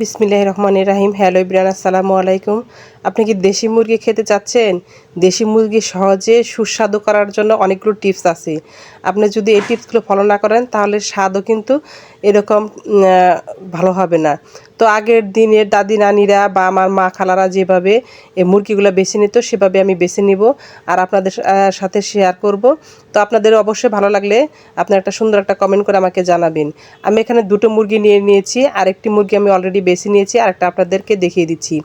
বিসমিল্লাহ রহমান রাহিম। হ্যালো ইব্রান, আসসালামু আলাইকুম। আপনি কি দেশি মুরগি খেতে চাচ্ছেন? দেশি মুরগি সহজে সুস্বাদু করার জন্য অনেকগুলো টিপস আছে। আপনি যদি এই টিপসগুলো ফলো না করেন, তাহলে স্বাদও কিন্তু এরকম ভালো হবে না। তো আগের দিনের দাদি নানিরা বা আমার মা খালারা যেভাবে এই মুরগিগুলো বেছে নিত, সেভাবে আমি বেছে নিব আর আপনাদের সাথে শেয়ার করব। তো আপনাদের অবশ্যই ভালো লাগলে আপনার একটা সুন্দর একটা কমেন্ট করে আমাকে জানাবেন। আমি এখানে দুটো মুরগি নিয়ে নিয়েছি আর একটি মুরগি আমি অলরেডি বেছে নিয়েছি আর একটা আপনাদেরকে দেখিয়ে দিচ্ছি।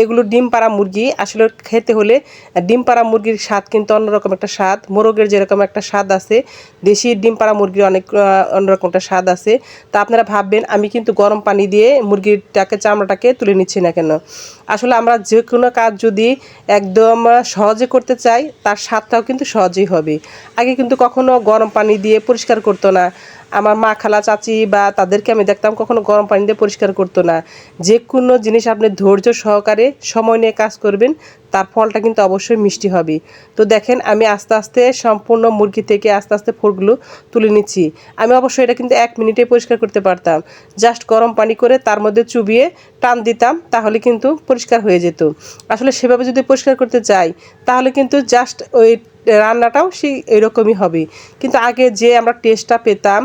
এগুলো ডিম পাড়া মুরগি, আসলে খেতে হলে ডিম পাড়া মুরগির স্বাদ কিন্তু অন্যরকম একটা স্বাদ, মোরগের যেরকম একটা স্বাদ আছে, দেশি ডিম পাড়া মুরগির অনেক অন্যরকম একটা স্বাদ আছে। তা আপনারা ভাববেন, আমি কিন্তু গরম পানি দিয়ে মুরগিটাকে চামড়াটাকে তুলে নিচ্ছি না কেন? আসলে আমরা যে কোনো কাজ যদি একদম সহজে করতে চাই, তার স্বাদটাও কিন্তু সহজেই হবে। আগে কিন্তু কখনো গরম পানি দিয়ে পরিষ্কার করতো না। আমার মা খালা চাচি বা তাদেরকে আমি দেখতাম কখনো গরম পানি দিয়ে পরিষ্কার করতো না। যে কোনো জিনিস আপনি ধৈর্য সহকারে সময় নিয়ে কাজ করবেন, তার ফলটা কিন্তু অবশ্যই মিষ্টি হবে। তো দেখেন, আমি আস্তে আস্তে সম্পূর্ণ মুরগি থেকে আস্তে আস্তে ফোরগুলো তুলে নিচ্ছি। আমি অবশ্যই এটা কিন্তু এক মিনিটে পরিষ্কার করতে পারতাম। জাস্ট গরম পানি করে তার মধ্যে চুবিয়ে টান দিতাম, তাহলে কিন্তু পরিষ্কার হয়ে যেত। আসলে সেভাবে যদি পরিষ্কার করতে চাই, তাহলে কিন্তু জাস্ট ওই রান্নাটাও সেই এরকমই হবে। কিন্তু আগে যে আমরা টেস্টটা পেতাম,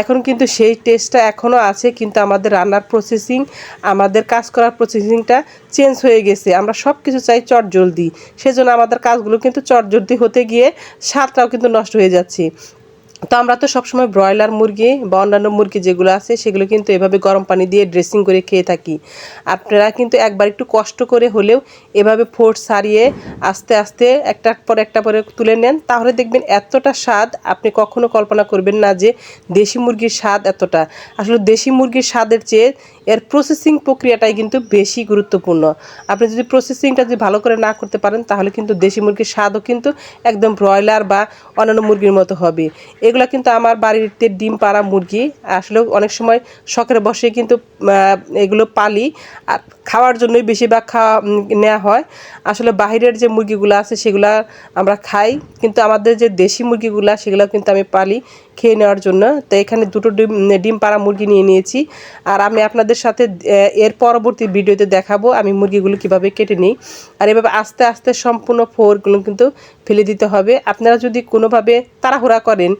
এখন কিন্তু সেই টেস্টটা এখনও আছে, কিন্তু আমাদের রান্নার প্রসেসিং আমাদের কাজ করার প্রসেসিংটা চেঞ্জ হয়ে গেছে। আমরা সব কিছু চাই চটজলদি। সেজন্য আমাদের কাজগুলো কিন্তু চটজলদি হতে গিয়ে স্বাদটাও কিন্তু নষ্ট হয়ে যাচ্ছে। তো আমরা তো সবসময় ব্রয়লার মুরগি বা অন্যান্য মুরগি যেগুলো আছে, সেগুলো কিন্তু এভাবে গরম পানি দিয়ে ড্রেসিং করে খেয়ে থাকি। আপনারা কিন্তু একবার একটু কষ্ট করে হলেও এভাবে ফোর্ট সারিয়ে আস্তে আস্তে একটার পর একটা পরে তুলে নেন, তাহলে দেখবেন এতটা স্বাদ আপনি কখনো কল্পনা করবেন না যে দেশি মুরগির স্বাদ এতটা। আসলে দেশি মুরগির স্বাদের চেয়ে এর প্রসেসিং প্রক্রিয়াটাই কিন্তু বেশি গুরুত্বপূর্ণ। আপনি যদি প্রসেসিংটা যদি ভালো করে না করতে পারেন, তাহলে কিন্তু দেশি মুরগির স্বাদও কিন্তু একদম ব্রয়লার বা অন্যান্য মুরগির মতো হবে। এগুলো কিন্তু আমার বাড়িতে ডিম পাড়া মুরগি। আসলে অনেক সময় শখের বসে কিন্তু এগুলো পালি। আর খাওয়ার জন্যই বেশিরভাগ খাওয়া নেওয়া হয়। আসলে বাইরের যে মুরগিগুলো আছে সেগুলো আমরা খাই। কিন্তু আমাদের যে দেশি মুরগিগুলো সেগুলো কিন্তু আমি পালি খেয়ে নেওয়ার জন্য। তো এখানে দুটো ডিম ডিম পাড়া মুরগি নিয়ে নিয়েছি। আর আমি আপনাদের সাথে এর পরবর্তী ভিডিওতে দেখাবো আমি মুরগিগুলো কীভাবে কেটে নিই। আর এভাবে আস্তে আস্তে সম্পূর্ণ ফোরগুলো কিন্তু ফেলে দিতে হবে। আপনারা যদি কোনোভাবে তাড়াহুড়া করেন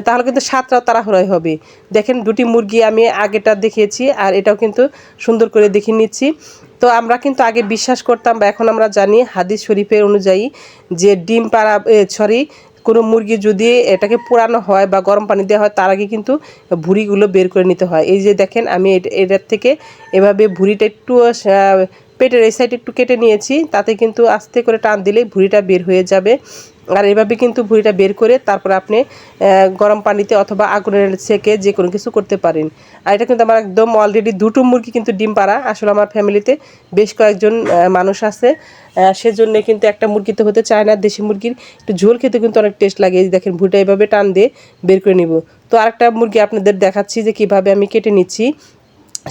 তাহলে কিন্তু সাতটাও তাড়াহুড়াই হবে। দেখেন দুটি মুরগি আমি আগেটা দেখিয়েছি, আর এটাও কিন্তু সুন্দর করে দেখিয়ে নিচ্ছি। তো আমরা কিন্তু আগে বিশ্বাস করতাম বা এখন আমরা জানি হাদিস শরীফের অনুযায়ী যে ডিম পাড়া সরি, কোনো মুরগি যদি এটাকে পোড়ানো হয় বা গরম পানি দেওয়া হয়, তার আগে কিন্তু ভুঁড়িগুলো বের করে নিতে হয়। এই যে দেখেন, আমি এটা- এটার থেকে এভাবে ভুঁড়িটা একটু পেটের এই সাইড একটু কেটে নিয়েছি, তাতে কিন্তু আস্তে করে টান দিলেই ভুঁড়িটা বের হয়ে যাবে। আর এভাবে কিন্তু ভুঁড়িটা বের করে তারপর আপনি গরম পানিতে অথবা আগুনের সেকে যে কোনো কিছু করতে পারেন। আর এটা কিন্তু আমার একদম অলরেডি দুটো মুরগি কিন্তু ডিম পাড়া। আসলে আমার ফ্যামিলিতে বেশ কয়েকজন মানুষ আছে। সেজন্য কিন্তু একটা মুরগি তো হতে চায় না। দেশি মুরগির একটু ঝোল খেতে কিন্তু অনেক টেস্ট লাগে। দেখেন, ভুঁড়িটা এভাবে টান দিয়ে বের করে নিব। তো আরেকটা মুরগি আপনাদের দেখাচ্ছি যে কীভাবে আমি কেটে নিচ্ছি।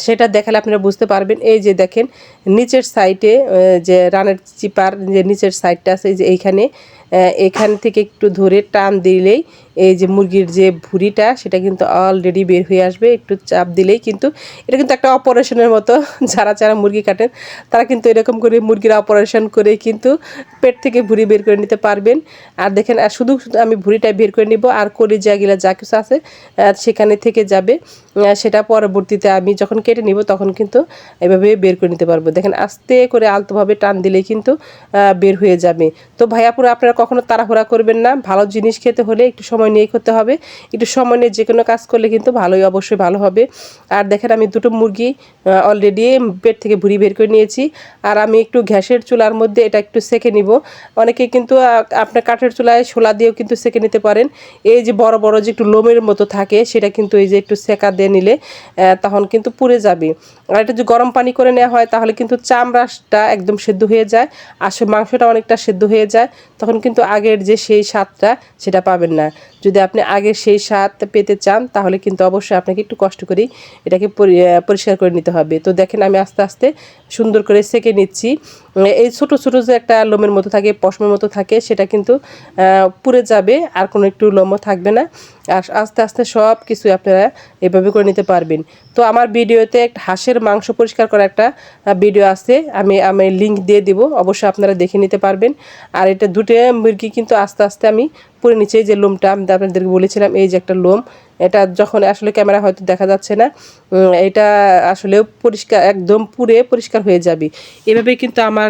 সেটা দেখালে আপনারা বুঝতে পারবেন। এই যে দেখেন, নিচের সাইডে যে রানের চিপার যে নিচের সাইডটা আছে যে এইখানে এখান থেকে একটু ধরে টান দিলেই এই যে মুরগির যে ভুঁড়িটা, সেটা কিন্তু অলরেডি বের হয়ে আসবে। একটু চাপ দিলেই কিন্তু, এটা কিন্তু একটা অপারেশনের মতো। যারা যারা মুরগি কাটেন, তারা কিন্তু এরকম করে মুরগির অপারেশন করে কিন্তু পেট থেকে ভুঁড়ি বের করে নিতে পারবেন। আর দেখেন, আর শুধু আমি ভুঁড়িটা বের করে নিব, আর কলিজা গিলা যা কিছু আছে সেখানে থেকে যাবে। সেটা পরবর্তীতে আমি যখন কেটে নিব, তখন কিন্তু এভাবে বের করে নিতে পারব। দেখেন, আস্তে করে আলতোভাবে টান দিলেই কিন্তু বের হয়ে যাবে। তো ভাইয়াপুরে আপনারা কখনো তাড়াহুড়া করবেন না। ভালো জিনিস খেতে হলে একটু সময় নিয়ে করতে হবে। একটু সময় নিয়ে যে কোনো কাজ করলে কিন্তু ভালোই, অবশ্যই ভালো হবে। আর দেখেন আমি দুটো মুরগি অলরেডি পেট থেকে ভুড়ি বের করে নিয়েছি। আর আমি একটু গ্যাসের চুলার মধ্যে এটা একটু সেকে নিব। অনেকে কিন্তু আপনার কাঠের চুলায় শোলা দিয়েও কিন্তু সেকে নিতে পারেন। এই যে বড় বড় যে একটু লোমের মতো থাকে, সেটা কিন্তু এই যে একটু সেকা দিয়ে নিলে তখন কিন্তু পুড়ে যাবে। আর এটা যদি গরম পানি করে নেওয়া হয়, তাহলে কিন্তু চামড়াটা একদম সেদ্ধ হয়ে যায়। আর মাংসটা অনেকটা সেদ্ধ হয়ে যায়, তখন কিন্তু আগের যে সেই স্বাদটা, সেটা পাবেন না। যদি আপনি আগে সেই স্বাদ পেতে চান, তাহলে কিন্তু অবশ্যই আপনাকে একটু কষ্ট করেই এটাকে পরিষ্কার করে নিতে হবে। তো দেখেন আমি আস্তে আস্তে সুন্দর করে সেঁকে নিচ্ছি। এই ছোট ছোট যে একটা লোমের মতো থাকে, পশমের মতো থাকে, সেটা কিন্তু পুড়ে যাবে, আর কোনো একটু লোমও থাকবে না। আর আস্তে আস্তে সব কিছু আপনারা এভাবে করে নিতে পারবেন। তো আমার ভিডিওতে একটা হাঁসের মাংস পরিষ্কার করা একটা ভিডিও আছে, আমি আমি লিংক দিয়ে দিব, অবশ্যই আপনারা দেখে নিতে পারবেন। আর এটা দুটো মুরগি কিন্তু আস্তে আস্তে আমি পুরে নিচে যে লোমটা, আমি আপনাদেরকে বলেছিলাম, এই যে একটা লোম এটা যখন আসলে ক্যামেরা হয়তো দেখা যাচ্ছে না এটা আসলে পরিষ্কার, একদম পুরে পরিষ্কার হয়ে যাবে। এভাবে কিন্তু আমার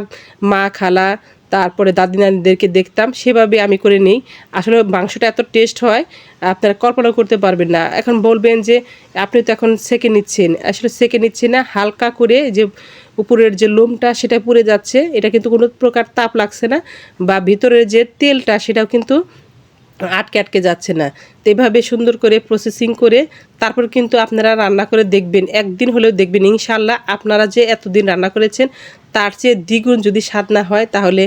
মা, খালা, তারপরে দাদি, নানিদেরকে দেখতাম, সেভাবে আমি করে নিই। আসলে মাংসটা এত টেস্ট হয়, আপনারা কল্পনা করতে পারবেন না। এখন বলবেন যে, আপনি তো এখন সেকে নিচ্ছেন। আসলে সেকে নিচ্ছি না, হালকা করে যে উপরের যে লোমটা, সেটা পুড়ে যাচ্ছে। এটা কিন্তু কোনো প্রকার তাপ লাগছে না বা ভিতরের যে তেলটা, সেটাও কিন্তু আটকে আটকে যাচ্ছে না। এভাবে সুন্দর করে প্রসেসিং করে তারপর কিন্তু আপনারা রান্না করে দেখবেন, একদিন হলেও দেখবেন ইনশাল্লাহ আপনারা যে এতদিন রান্না করেছেন তার চেয়ে দ্বিগুণ যদি স্বাদ না হয় তাহলে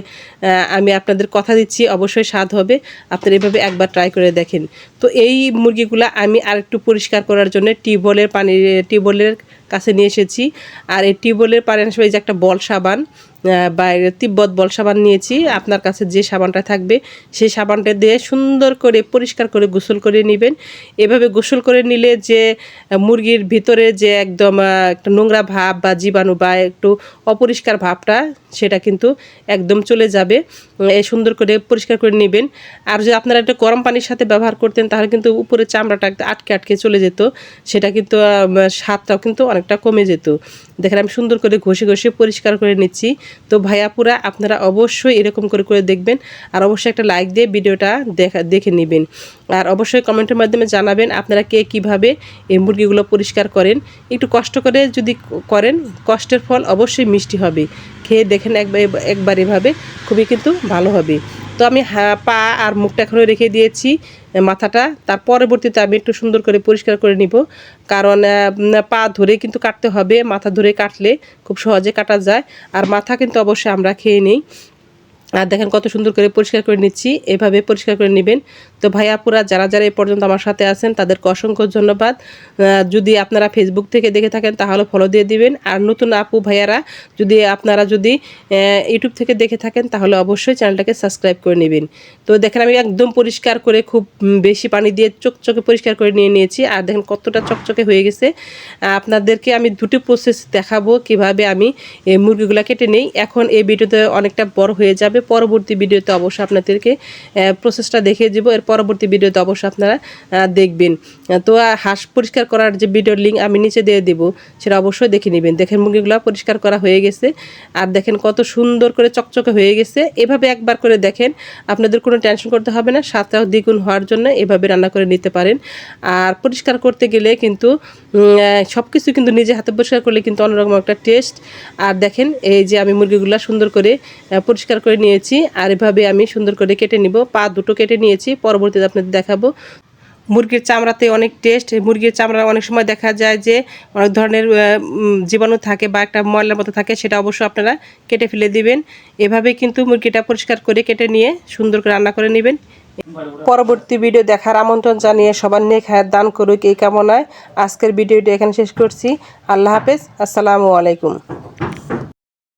আমি আপনাদের কথা দিচ্ছি, অবশ্যই স্বাদ হবে। আপনারা এভাবে একবার ট্রাই করে দেখেন। তো এই মুরগিগুলা আমি আরেকটু পরিষ্কার করার জন্য টিউবওয়েলের পানি, টিউবওয়েলের কাছে নিয়ে এসেছি। আর এই টিউবওয়েলের পানি আসলে এই যে একটা বল সাবান আহ, বা এর তিব্বত বল সাবান নিয়েছি। আপনার কাছে যে সাবানটা থাকবে সেই সাবানটা দিয়ে সুন্দর করে পরিষ্কার করে গোসল করে নেবেন। এভাবে গোসল করে নিলে যে মুরগির ভিতরে যে একদম একটা নোংরা ভাব বা জীবাণু বা একটু অপরিষ্কার ভাবটা সেটা কিন্তু একদম চলে যাবে। সুন্দর করে পরিষ্কার করে নেবেন। আর যদি আপনারা একটা গরম পানির সাথে ব্যবহার করতেন তাহলে কিন্তু উপরে চামড়াটা আটকে আটকে চলে যেত। সেটা কিন্তু স্বাদটাও কিন্তু অনেকটা কমে যেত। দেখেন আমি সুন্দর করে ঘষে ঘষে পরিষ্কার করে নিচ্ছি। তো ভাইয়াপুরা আপনারা অবশ্যই এরকম করে করে দেখবেন আর অবশ্যই একটা লাইক দিয়ে ভিডিওটা দেখা, দেখে নেবেন। আর অবশ্যই কমেন্টের মাধ্যমে জানাবেন আপনারা কে কীভাবে এই মুরগিগুলো পরিষ্কার করেন। একটু কষ্ট করে যদি করেন, কষ্টের ফল অবশ্যই মিষ্টি হবে। খেয়ে দেখেন একবার একবার এভাবে, খুবই কিন্তু ভালো হবে। তো আমি পা আর মুখটা এখনও রেখে দিয়েছি মাথাটা। তার পরবর্তীতে আমি একটু সুন্দর করে পরিষ্কার করে নিব। কারণ পা ধরে কিন্তু কাটতে হবে, মাথা ধরে কাটলে খুব সহজে কাটা যায়। আর মাথা কিন্তু অবশ্যই আমরা খেয়ে নিই। আর দেখেন কত সুন্দর করে পরিষ্কার করে নিচ্ছি। এভাবে পরিষ্কার করে নেবেন তো ভাইয়াপুরা যারা যারা এই পর্যন্ত আমার সাথে আছেন, তাদেরকে অসংখ্য ধন্যবাদ। যদি আপনারা ফেসবুক থেকে দেখে থাকেন, তাহলে ফলো দিয়ে দিবেন। আর নতুন আপু ভাইয়ারা, যদি আপনারা যদি ইউটিউব থেকে দেখে থাকেন, তাহলে অবশ্যই চ্যানেলটাকে সাবস্ক্রাইব করে নেবেন। তো দেখেন, আমি একদম পরিষ্কার করে খুব বেশি পানি দিয়ে চকচকে পরিষ্কার করে নিয়ে নিয়েছি। আর দেখেন, কতটা চকচকে হয়ে গেছে। আপনাদেরকে আমি দুটো প্রসেস দেখাবো কীভাবে আমি এই মুরগিগুলো কেটে নেই। এখন এই ভিডিওতে অনেকটা বড় হয়ে যাবে। পরবর্তী ভিডিওতে অবশ্যই আপনাদেরকে প্রসেসটা দেখিয়ে দেবো। এর পরবর্তী ভিডিওতে অবশ্যই আপনারা দেখবেন। তো হাঁস পরিষ্কার করার যে ভিডিওর লিঙ্ক আমি নিচে দিয়ে দেবো, সেটা অবশ্যই দেখে নেবেন। দেখেন মুরগিগুলো পরিষ্কার করা হয়ে গেছে। আর দেখেন কত সুন্দর করে চকচকে হয়ে গেছে। এভাবে একবার করে দেখেন, আপনাদের কোনো টেনশন করতে হবে না। স্বাদটাও দ্বিগুণ হওয়ার জন্য এভাবে রান্না করে নিতে পারেন। আর পরিষ্কার করতে গেলে কিন্তু সব কিছু কিন্তু নিজে হাতে পরিষ্কার করলে কিন্তু অন্যরকম একটা টেস্ট আর দেখেন, এই যে আমি মুরগিগুলো সুন্দর করে পরিষ্কার করে নিয়েছি। আর এভাবে আমি সুন্দর করে কেটে নিব। পা দুটো কেটে নিয়েছি। পরবর্তীতে আপনাদের দেখাবো। মুরগির চামড়াতে অনেক টেস্ট মুরগির চামড়া অনেক সময় দেখা যায় যে অনেক ধরনের জীবাণু থাকে বা একটা ময়লার মতো থাকে, সেটা অবশ্যই আপনারা কেটে ফেলে দিবেন। এভাবে কিন্তু মুরগিটা পরিষ্কার করে কেটে নিয়ে সুন্দর করে রান্না করে নেবেন। পরবর্তী ভিডিও দেখার আমন্ত্রণ জানিয়ে সবার নিয়ে খায়ের দান করুক এই কামনায়। আজকের ভিডিওটি এখানে শেষ করছি। আল্লাহ হাফেজ। আসসালামু আলাইকুম।